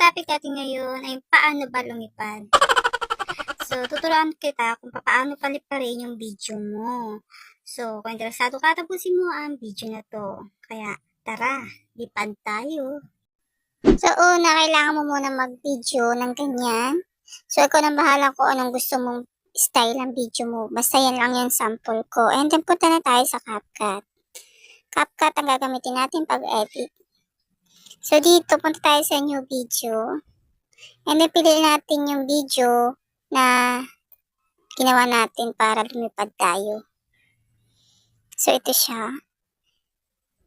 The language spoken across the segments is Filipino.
Topic natin ngayon ay paano ba lumipad. So, tuturuan kita kung paano paliparin yung video mo. So, kung interesado ka, tapusin mo ang video na to. Kaya, tara, lipad tayo. So, una, kailangan mo muna mag-video ng ganyan. So, ikaw na bahala kung anong gusto mong style ng video mo. Basta yan lang yung sample ko. And then, punta na tayo sa CapCut. CapCut ang gagamitin natin pag-edit. So, dito, punta tayo sa new video. And then, piliin natin yung video na ginawa natin para lumipad tayo. So, ito siya.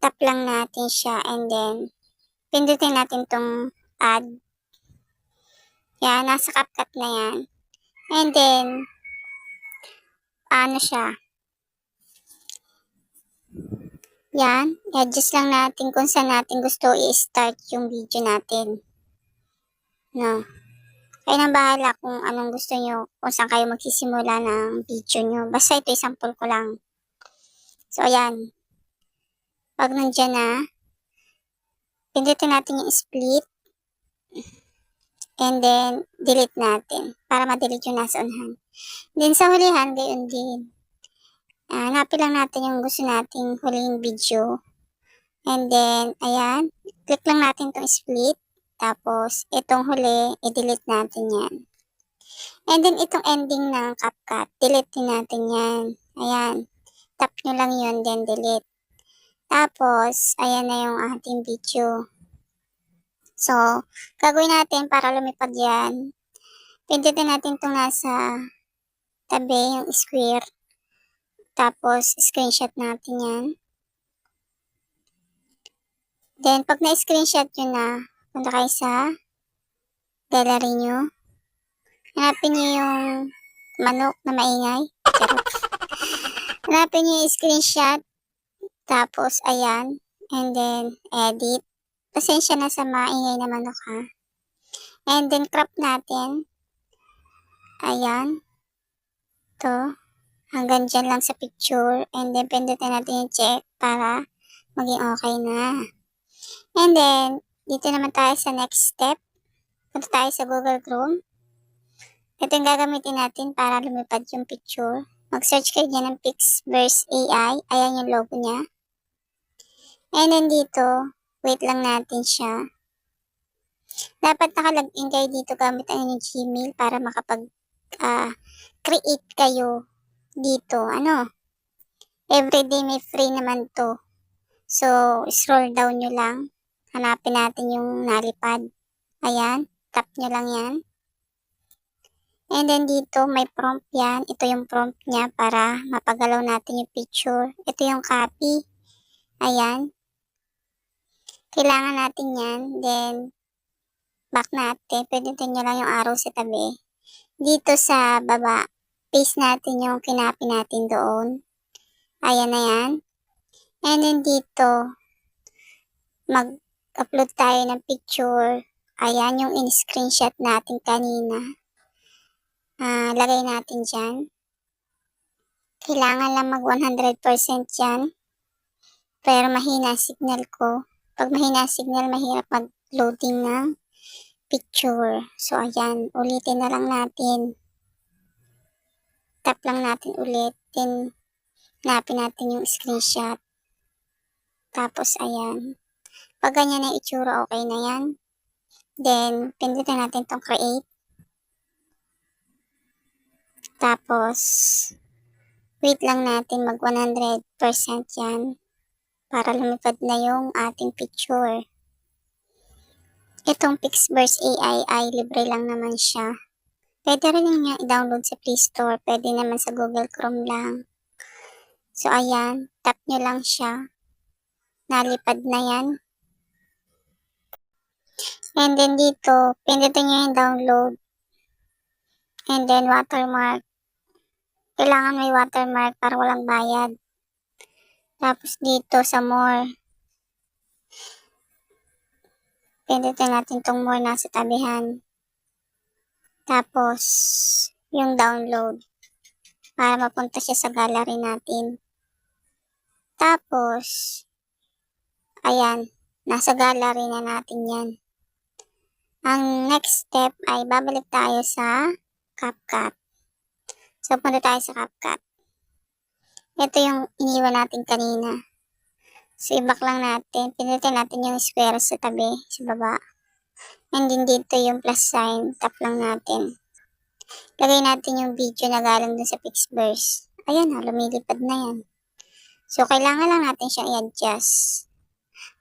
Tap lang natin siya and then, pindutin natin tong add. Yan, nasa CapCut na yan. And then, ano siya? Yan, adjust lang natin kung saan natin gusto i-start yung video natin. No. Kayo nang bahala kung anong gusto nyo, kung saan kayo magsisimula ng video nyo. Basta ito, sample ko lang. So, ayan. Pag nandyan na, pindutin natin yung split. And then, delete natin. Para ma-delete yung nasa unahan. Then, sa hulihan, gayon din. Ah, hanapin lang natin yung gusto nating huling video. And then, ayan. Click lang natin itong split. Tapos, itong huli, i-delete natin yan. And then, itong ending ng CapCut, delete din natin yan. Ayan. Tap nyo lang yun, then delete. Tapos, ayan na yung ating video. So, gagawin natin para lumipad yan. Pindutin natin itong nasa tabi, yung square. Tapos, screenshot natin yan. Then, pag na-screenshot nyo na, punta kayo sa gallery nyo. Hanapin nyo yung manok na maingay. Hanapin nyo yung screenshot. Tapos, ayan. And then, edit. Pasensya na sa maingay na manok ha. And then, crop natin. Ayan. To hanggang dyan lang sa picture and then pindutin natin yung check para maging okay na. And then, dito naman tayo sa next step. Punta tayo sa Google Chrome. Ito yung gagamitin natin para lumipad yung picture. Mag-search kayo dyan ng Pixverse AI. Ayan yung logo niya. And then dito, wait lang natin siya. Dapat nakalagin kayo dito gamit ang inyong Gmail para makapag ah, create kayo dito, ano, everyday may free naman to. So, scroll down nyo lang. Hanapin natin yung nalipad. Ayan, tap nyo lang yan. And then dito, may prompt yan. Ito yung prompt niya para mapagalaw natin yung picture. Ito yung copy. Ayan. Kailangan natin yan. Then, back natin. Pwede nyo lang yung arrow sa tabi. Dito sa baba, paste natin yung kinapi natin doon. Ayan na yan. And then dito, mag-upload tayo ng picture. Ayan yung in-screenshot natin kanina. Ah, lagay natin dyan. Kailangan lang mag 100% yan. Pero mahina signal ko. Pag mahina signal, mahirap mag-loading ng picture. So, ayan. Ulitin na lang natin tap lang natin ulit. Then, hanapin natin yung screenshot. Tapos, ayan. Pag ganyan na itsura, okay na yan. Then, pindutin natin tong create. Tapos, wait lang natin mag 100% yan para lumipad na yung ating picture. Itong Pixverse AI ay libre lang naman siya. Pwede rin niya i-download sa Play Store. Pwede naman sa Google Chrome lang. So, ayan. Tap nyo lang siya. Nalipad na yan. And then dito, pindutin nyo yung download. And then watermark. Kailangan may watermark para walang bayad. Tapos dito sa more. Pindutin natin tong more nasa tabihan. Tapos, yung download para mapunta siya sa gallery natin. Tapos, ayan, nasa gallery na natin yan. ang next step ay babalik tayo sa CapCut. So, punta tayo sa CapCut. Ito yung iniwan natin kanina. So, ibak lang natin. Pinutin natin yung square sa tabi, sa baba. And then dito yung plus sign. Tap lang natin. Lagay natin yung video na galing dun sa Pixverse. Ayan ha, lumilipad na yan. So, kailangan lang natin siyang i-adjust.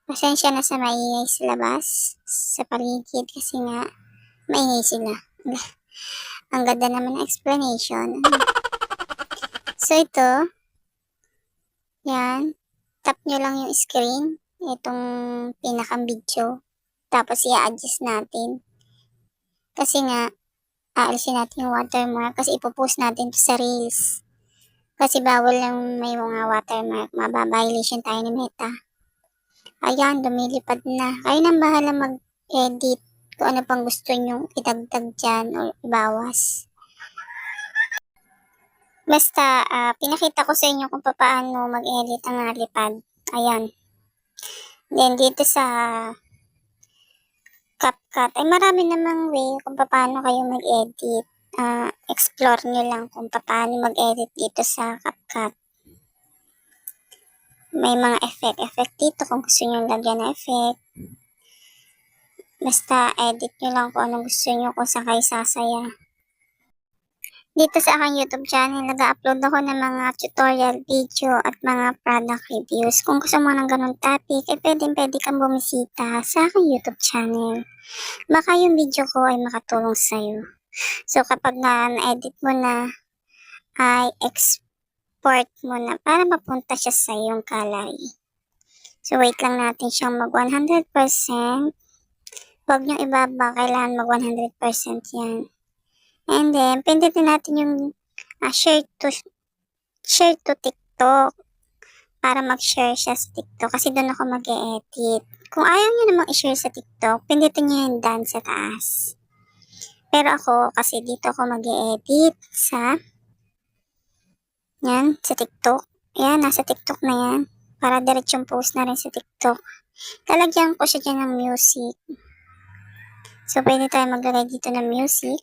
Pasensya na sa maingay sa labas, sa paligid kasi nga, maingay sila. Ang ganda naman ng explanation. So, ito, yan, tap nyo lang yung screen, itong pinakang video, tapos i-adjust natin. Kasi nga, aalisin natin yung watermark kasi ipopost natin to sa Reels. Kasi bawal lang may mga watermark, mababiolation tayo ni Meta. Ayan, lumilipad na. Kayo nang bahala mag-edit kung ano pang gusto nyong idagdag dyan o ibawas. Basta, ah, pinakita ko sa inyo kung paano mag-edit ang nalipad. Ayan. Then, dito sa CapCut, ay marami namang way kung paano kayo mag-edit. Ah, explore nyo lang kung paano mag-edit dito sa CapCut. May mga effect-effect dito kung gusto nyo lagyan ng effect. Basta edit nyo lang kung anong gusto nyo kung saan kayo sasaya. Dito sa aking YouTube channel, nag-upload ako ng mga tutorial video at mga product reviews. Kung gusto mo ng ganun topic, ay pwede pwede kang bumisita sa aking YouTube channel. Baka yung video ko ay makatulong sa'yo. So, kapag na-edit mo na, ay export mo na para mapunta siya sa iyong gallery. So, wait lang natin siyang mag 100%. Huwag niyong ibaba, kailangan mag 100% yan. And then, pindutin natin yung ah, share to share to TikTok para mag-share siya sa TikTok kasi doon ako mag edit Kung ayaw niyo namang i-share sa TikTok, pindutin niyo yung done sa taas. Pero ako, kasi dito ako mag edit sa yan, sa TikTok. Yan, nasa TikTok na yan. Para diretsong post na rin sa TikTok. Lalagyan ko siya dyan ng music. So, pwede tayo maglagay dito ng music.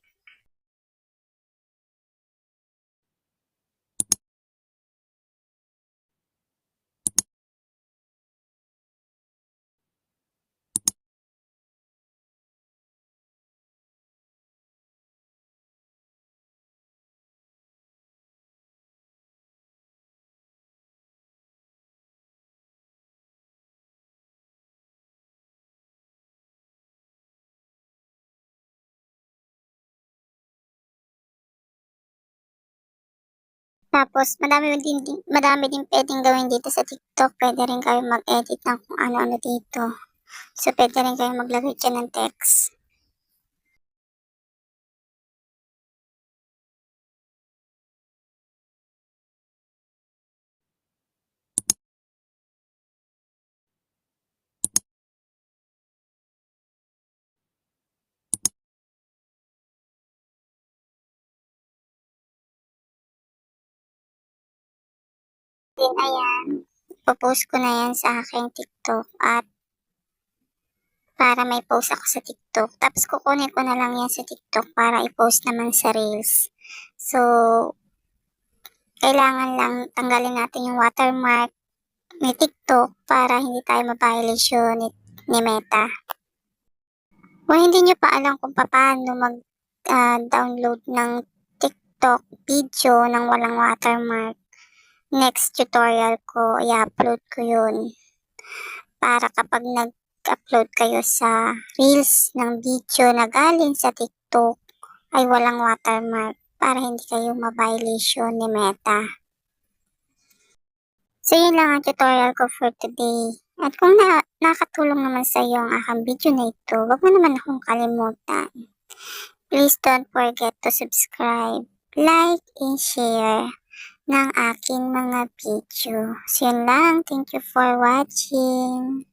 Tapos, madami din, madami din pwedeng gawin dito sa TikTok. Pwede rin kayo mag-edit ng kung ano-ano dito. So, pwede rin kayo maglagay dyan ng text. Then, ayan. Ipopost ko na yan sa aking TikTok at para may post ako sa TikTok. Tapos kukunin ko na lang yan sa TikTok para i-post naman sa Reels. So, kailangan lang tanggalin natin yung watermark ni TikTok para hindi tayo ma-violation ni, ni Meta. Kung hindi nyo pa alam kung paano mag-download ng TikTok video ng walang watermark, next tutorial ko, i-upload ko yun. Para kapag nag-upload kayo sa Reels ng video na galing sa TikTok, ay walang watermark para hindi kayo ma-violation ni Meta. So, yun lang ang tutorial ko for today. At kung na nakatulong naman sa iyo ang aking video na ito, wag mo naman akong kalimutan. Please don't forget to subscribe, like, and share ng aking mga video. So, yun lang. Thank you for watching.